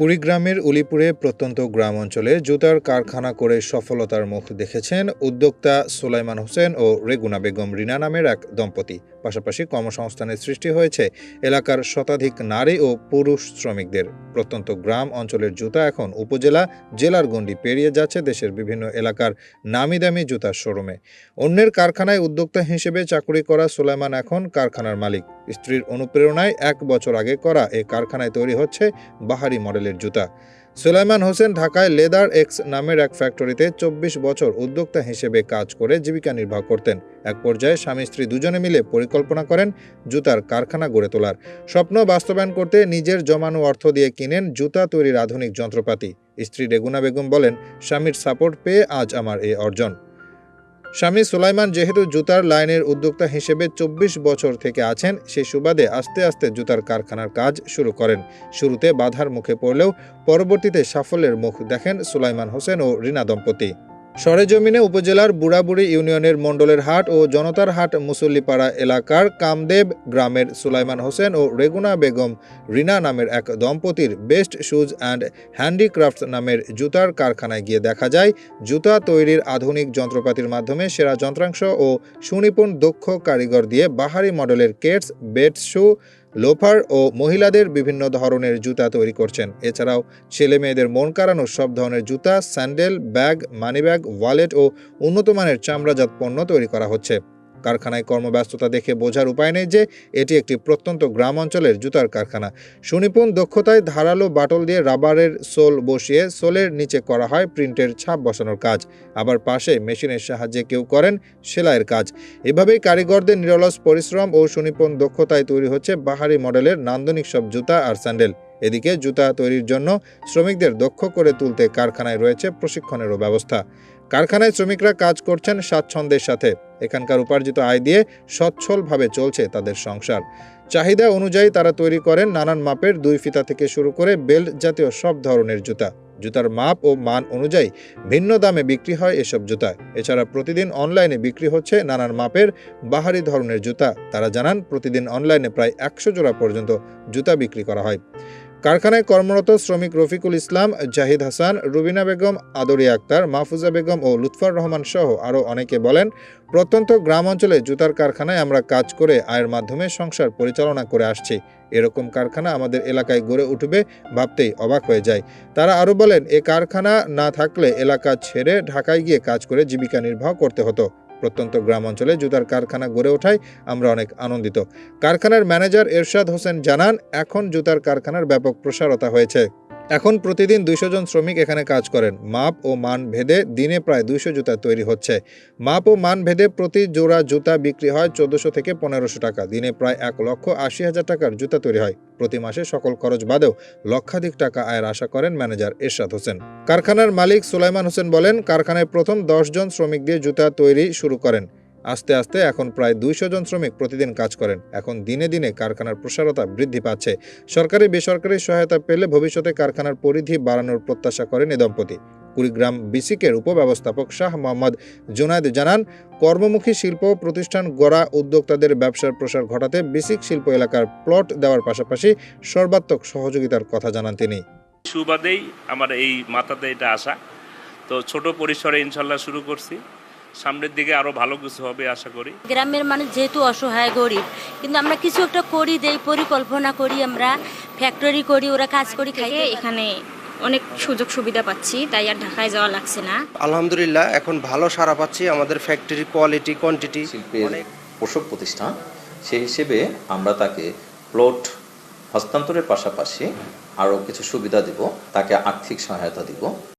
কুড়িগ্রামের উলিপুরে প্রত্যন্ত গ্রাম অঞ্চলে জুতার কারখানা করে সফলতার মুখ দেখেছেন উদ্যোক্তা সুলাইমান হোসেন ও রেগুনা বেগম রিনা নামের এক দম্পতি। পাশাপাশি কর্মসংস্থানের সৃষ্টি হয়েছে এলাকার শতাধিক নারী ও পুরুষ শ্রমিকদের। প্রত্যন্ত গ্রাম অঞ্চলের জুতা এখন উপজেলা, জেলার গণ্ডি পেরিয়ে যাচ্ছে দেশের বিভিন্ন এলাকার নামি দামি জুতার শোরুমে। অন্যের কারখানায় উদ্যোক্তা হিসেবে চাকরি করা সুলাইমান এখন কারখানার মালিক। স্ত্রীর অনুপ্রেরণায় এক বছর আগে করা এই কারখানায় তৈরি হচ্ছে বাহারি মডেলের জুতা। সুলাইমান হোসেন ঢাকায় লেদার এক্স নামের এক ফ্যাক্টরিতে চব্বিশ বছর উদ্যোক্তা হিসেবে কাজ করে জীবিকা নির্বাহ করতেন। এক পর্যায়ে স্বামী স্ত্রী দুজনে মিলে পরিকল্পনা করেন জুতার কারখানা গড়ে তোলার। স্বপ্ন বাস্তবায়ন করতে নিজের জমানো অর্থ দিয়ে কিনেন জুতা তৈরির আধুনিক যন্ত্রপাতি। স্ত্রী রেগুনা বেগম বলেন, স্বামীর সাপোর্ট পেয়ে আজ আমার এই অর্জন। স্বামী সুলাইমান যেহেতু জুতার লাইনের উদ্যোক্তা হিসেবে চব্বিশ বছর থেকে আছেন সেই সুবাদে আস্তে আস্তে জুতার কারখানার কাজ শুরু করেন। শুরুতে বাধার মুখে পড়লেও পরবর্তীতে সাফল্যের মুখ দেখেন সুলাইমান হোসেন ও রিনা দম্পতি। সরেজমিনে উপজেলার বুড়াবুড়ি ইউনিয়নের মণ্ডলের হাট ও জনতার হাট মুসল্লিপাড়া এলাকার কামদেব গ্রামের সুলাইমান হোসেন ও রেগুনা বেগম রিনা নামের এক দম্পতির বেস্ট শুজ অ্যান্ড হ্যান্ডিক্রাফটস নামের জুতার কারখানায় গিয়ে দেখা যায়, জুতা তৈরির আধুনিক যন্ত্রপাতির মাধ্যমে সেরা যন্ত্রাংশ ও সুনিপুণ দক্ষ কারিগর দিয়ে বাহারি মডেলের কেটস বেডস শু লোফার ও মহিলাদের বিভিন্ন ধরনের জুতা তৈরি করছেন। এছাড়াও ছেলে মেয়েদের মন কাড়ানো সব ধরনের জুতা, sandal, bag, money bag, wallet ও উন্নত মানের চামড়াজাত পণ্য তৈরি করা হচ্ছে। কারখানায় কর্মব্যস্ততা দেখে বোঝার উপায় নেই যে এটি একটি প্রত্যন্ত গ্রাম অঞ্চলের জুতার কারখানা। সুনিপুণ দক্ষতায় ধারালো বাটল দিয়ে রাবারের সোল বসিয়ে সোলের নিচে করা হয় প্রিন্টের ছাপ বসানোর কাজ। আবার পাশে মেশিনের সাহায্যে কেউ করেন সেলাইয়ের কাজ। এভাবেই কারিগরদের নিরলস পরিশ্রম ও সুনিপুণ দক্ষতায় তৈরি হচ্ছে বাহারি মডেলের নান্দনিক সব জুতা আর স্যান্ডেল। এদিকে জুতা তৈরির জন্য শ্রমিকদের দক্ষ করে তুলতে কারখানায় রয়েছে প্রশিক্ষণেরও ব্যবস্থা। কারখানায় শ্রমিকরা কাজ করছেন স্বাচ্ছন্দ্যের সাথে। এখানকার উপার্জিত আয় দিয়ে সচ্ছলভাবে চলছে তাদের সংসার। চাহিদা অনুযায়ী তারা তৈরি করেন নানান মাপের দুই ফিতা থেকে শুরু করে বেল্ট জাতীয় সব ধরনের জুতা। জুতার মাপ ও মান অনুযায়ী ভিন্ন দামে বিক্রি হয় এসব জুতা। এছাড়া প্রতিদিন অনলাইনে বিক্রি হচ্ছে নানান মাপের বাহারি ধরনের জুতা। তারা জানান, প্রতিদিন অনলাইনে প্রায় একশো জোড়া পর্যন্ত জুতা বিক্রি করা হয়। কারখানায় কর্মরত শ্রমিক রফিকুল ইসলাম, জাহিদ হাসান, রুবিনা বেগম, আদরি আক্তার, মাহফুজা বেগম ও লুৎফর রহমান সহ আরও অনেকে বলেন, প্রত্যন্ত গ্রাম অঞ্চলে জুতার কারখানায় আমরা কাজ করে আয়ের মাধ্যমে সংসার পরিচালনা করে আসছি। এরকম কারখানা আমাদের এলাকায় গড়ে উঠবে ভাবতেই অবাক হয়ে যায়। তারা আরও বলেন, এ কারখানা না থাকলে এলাকা ছেড়ে ঢাকায় গিয়ে কাজ করে জীবিকা নির্বাহ করতে হতো। প্রত্যন্ত গ্রাম অঞ্চলে জুতার কারখানা গড়ে ওঠায় আমরা অনেক আনন্দিত। কারখানার ম্যানেজার এরশাদ হোসেন জানান, এখন জুতার কারখানার ব্যাপক প্রসারতা হয়েছে। এখন প্রতিদিন দুইশো জন শ্রমিক এখানে কাজ করেন। মাপ ও মান ভেদে দিনে প্রায় দুইশো জুতা তৈরি হচ্ছে। মাপ ও মান ভেদে প্রতি জোড়া জুতা বিক্রি হয় চোদ্দশো থেকে পনেরোশো টাকা। দিনে প্রায় এক লক্ষ আশি হাজার টাকার জুতা তৈরি হয়। প্রতি মাসে সকল খরচ বাদেও লক্ষাধিক টাকা আয়ের আশা করেন ম্যানেজার এরশাদ হোসেন। কারখানার মালিক সুলাইমান হোসেন বলেন, কারখানায় প্রথম দশ জন শ্রমিক দিয়ে জুতা তৈরি শুরু করেন। আস্তে আস্তে এখন প্রায় দুইশো জন শ্রমিক প্রতিদিন কাজ করেন। এখন দিনে দিনে কারখানার প্রসারতা বৃদ্ধি পাচ্ছে। সরকারি, বেসরকারি সহায়তা পেলে ভবিষ্যতে কারখানার পরিধি বাড়ানোর প্রত্যাশা করেন এ দম্পতি। কুড়িগ্রাম বিসিকের উপব্যবস্থাপক শাহ মোহাম্মদ জুনায়দ জানান, কর্মমুখী শিল্প প্রতিষ্ঠান গড়া উদ্যোক্তাদের ব্যবসার প্রসার ঘটাতে বিসিক শিল্প এলাকার প্লট দেওয়ার পাশাপাশি সর্বাত্মক সহযোগিতার কথা জানান তিনি। সুবাদেই আমার এই মাথাতে এটা আসা। তো ছোট পরিসরে ইনশাল্লাহ শুরু করছি। সামনের দিকে আরও ভালো কিছু হবে আশা করি। গ্রামের মানুষ যেহেতু অসহায় গরিব কিন্তু আমরা কিছু একটা করি দেই পরিকল্পনা করি আমরা ফ্যাক্টরি করি ওরা কাজ করি খাই এখানে অনেক সুযোগ সুবিধা পাচ্ছি তাই আর ঢাকায় যাওয়া লাগছে না। আলহামদুলিল্লাহ এখন ভালো সারা পাচ্ছি আমাদের ফ্যাক্টরি কোয়ালিটি কোয়ান্টিটি শিল্পের অনেক। পোষক প্রতিষ্ঠান সেই হিসেবে আমরা তাকে প্লট হস্তান্তরের পাশাপাশি আরও কিছু সুবিধা দিব তাকে আর্থিক সহায়তা দিব।